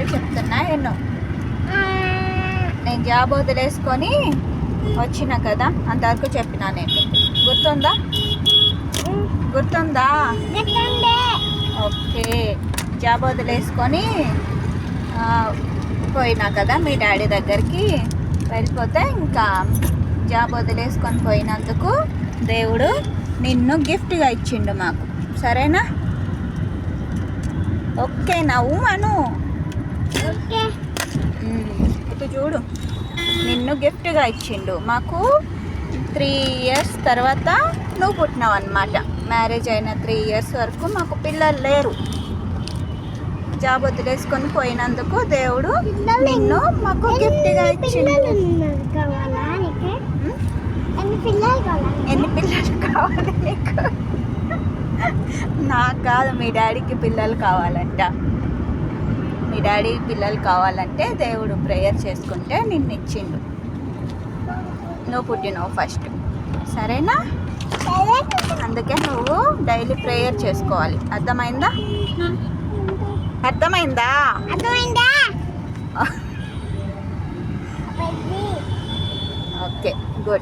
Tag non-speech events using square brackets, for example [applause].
Story చెప్తున్నా ఎన్నో? నేను జాబ్ వదిలేసుకొని వచ్చిన కదా అంతవరకు చెప్పినా నేను. గుర్తుందా? గుర్తుందా? ఓకే. జాబ్ వదిలేసుకొని పోయినా కదా మీ డాడీ దగ్గరికి. వెళ్ళిపోతే ఇంకా జాబ్ వదిలేసుకొని పోయినందుకు దేవుడు నిన్ను గిఫ్ట్గా ఇచ్చిండు మాకు. సరేనా? ఓకే నవ్వు ఇటు చూడు. నిన్ను గిఫ్ట్గా ఇచ్చిండు. మాకు త్రీ ఇయర్స్ తర్వాత నువ్వు పుట్టినావు అనమాట మ్యారేజ్ అయిన త్రీ ఇయర్స్ వరకు మాకు పిల్లలు లేరు. జాబ్ వదిలేసుకొని పోయినందుకు దేవుడు నిన్ను మాకు గిఫ్ట్గా ఇచ్చిండు. ఎన్ని పిల్లలు కావాలా ఎన్ని పిల్లలు కావాలి నీకు? నాకు కాదు మీ డాడీకి పిల్లలు కావాలంట. మీ డాడీ పిల్లలు కావాలంటే దేవుడు ప్రేయర్ చేసుకుంటే నిన్ను ఇచ్చిండు. నువ్వు పుట్టినవు ఫస్ట్ సరేనా? అందుకే నువ్వు డైలీ ప్రేయర్ చేసుకోవాలి. అర్థమైందా? అర్థమైందా? అర్థమైందా? [laughs] Okay good